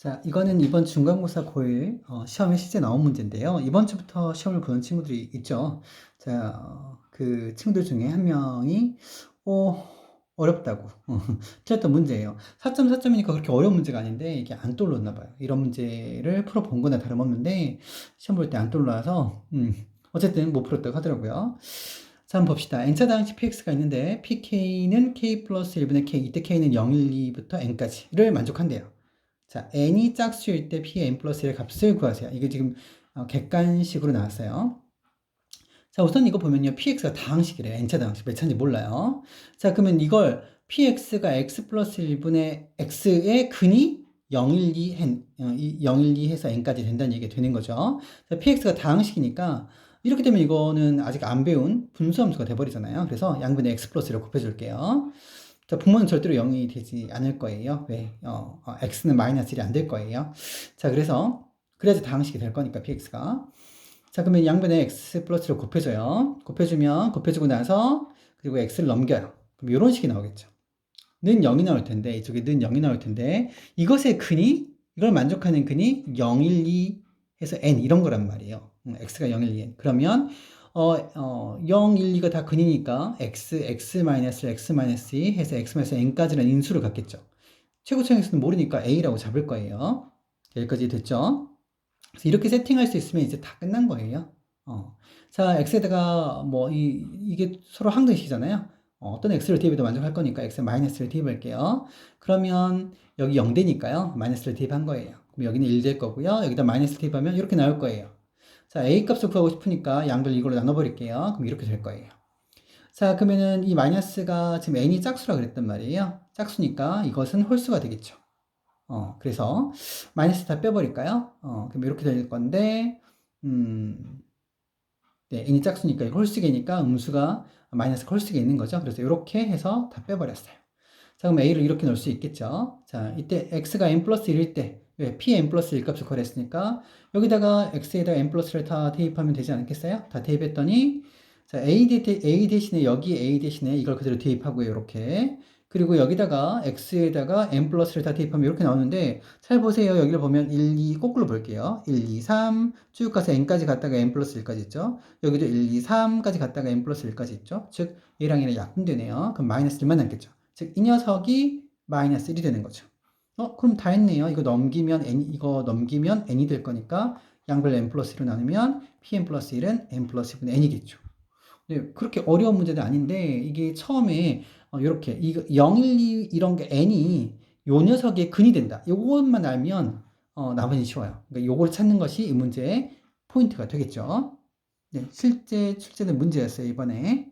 자, 이거는 이번 중간고사 고1 어, 시험에 실제 나온 문제인데요. 이번 주부터 시험을 보는 친구들이 있죠. 자, 어, 그 친구들 중에 한 명이 어, 어렵다고 틀렸던 문제예요. 4.4점이니까 그렇게 어려운 문제가 아닌데 이게 안 떠올랐나 봐요. 이런 문제를 풀어본 거나 다름없는데 시험 볼 때 안 떠올라서 음, 어쨌든 못 풀었다고 하더라고요. 자, 한번 봅시다. n차 당시 px가 있는데 pk는 k 플러스 1분의 k, 이때 k는 0, 1, 2부터 n까지를 만족한대요. 자, n이 짝수일 때 p의 n 플러스 1의 값을 구하세요. 이게 지금 어, 객관식으로 나왔어요. 자, 우선 이거 보면요. px가 다항식이래요. n차 다항식. 몇 차인지 몰라요. 자, 그러면 이걸 px가 x 플러스 1분의 x의 근이 0, 1, 2, n, 어, 0, 1, 2 해서 n까지 된다는 얘기가 되는 거죠. 자, px가 다항식이니까 이렇게 되면 이거는 아직 안 배운 분수함수가 돼버리잖아요. 그래서 양분의 x 플러스를 곱해줄게요. 자, 분모는 절대로 0이 되지 않을 거예요. 왜? 어, 어, x는 마이너스 1이 안 될 거예요. 자, 그래서 그래야지 다항식이 될 거니까 px가. 자, 그러면 양분의 x 플러스를 곱해줘요. 곱해주면 곱해주고 나서 그리고 x를 넘겨요. 그럼 이런 식이 나오겠죠. 는 0이 나올 텐데 이쪽에 는 0이 나올 텐데 이것의 근이 이걸 만족하는 근이 0, 1, 2 해서 n 이런 거란 말이에요. 음, x가 0, 1, 2, n. 그러면 어, 어, 0, 1, 2가 다 근이니까 x, x x 2 해서 x n까지는 인수를 갖겠죠. 최고차항에서는 모르니까 a라고 잡을 거예요. 여기까지 됐죠? 그래서 이렇게 세팅할 수 있으면 이제 다 끝난 거예요. 어. 자, x에다가 뭐 이, 이게 서로 항등식이잖아요. 어, 어떤 x를 대입해도 만족할 거니까 x 마이너스를 대입할게요. 그러면 여기 0 되니까요. 마이너스를 대입한 거예요. 그럼 여기는 1 될 거고요. 여기다 마이너스 대입하면 이렇게 나올 거예요. 자, a 값을 구하고 싶으니까 양들 이걸로 나눠버릴게요. 그럼 이렇게 될 거예요. 자, 그러면은 이 마이너스가 지금 n이 짝수라 그랬단 말이에요. 짝수니까 이것은 홀수가 되겠죠. 어, 그래서 마이너스 다 빼버릴까요? 어, 그럼 이렇게 될 건데, 음, 네, n이 짝수니까 이거 홀수계니까 음수가 마이너스 홀수계 있는 거죠. 그래서 이렇게 해서 다 빼버렸어요. 자, 그럼 a를 이렇게 넣을 수 있겠죠. 자, 이때 x가 n 플러스 1일 때, 왜? p n 플러스 1 값을 구했으니까 여기다가 x에다가 n 플러스를 다 대입하면 되지 않겠어요? 다 대입했더니 자, a, 대, a 대신에 여기 a 대신에 이걸 그대로 대입하고요. 이렇게. 그리고 여기다가 x에다가 n 플러스를 다 대입하면 이렇게 나오는데 잘 보세요. 여기를 보면 1, 2 거꾸로 볼게요. 1, 2, 3 쭉 가서 n까지 갔다가 n 플러스 1까지 있죠. 여기도 1, 2, 3까지 갔다가 n 플러스 1까지 있죠. 즉 얘랑 얘랑 약분되네요. 그럼 마이너스 1만 남겠죠. 즉 이 녀석이 마이너스 1이 되는 거죠. 어, 그럼 다 했네요. 이거 넘기면 n, 이거 넘기면 n이 될 거니까 양별 n 플러스 1로 나누면 pn 플러스 1은 n 플러스 1분의 n이겠죠. 네, 그렇게 어려운 문제는 아닌데 이게 처음에 어, 이렇게 이거 0, 1, 2 이런 게 n이 요 녀석의 근이 된다. 요것만 알면 어, 나머지 쉬워요. 그러니까 요걸 찾는 것이 이 문제의 포인트가 되겠죠. 네, 실제 출제된 문제였어요, 이번에.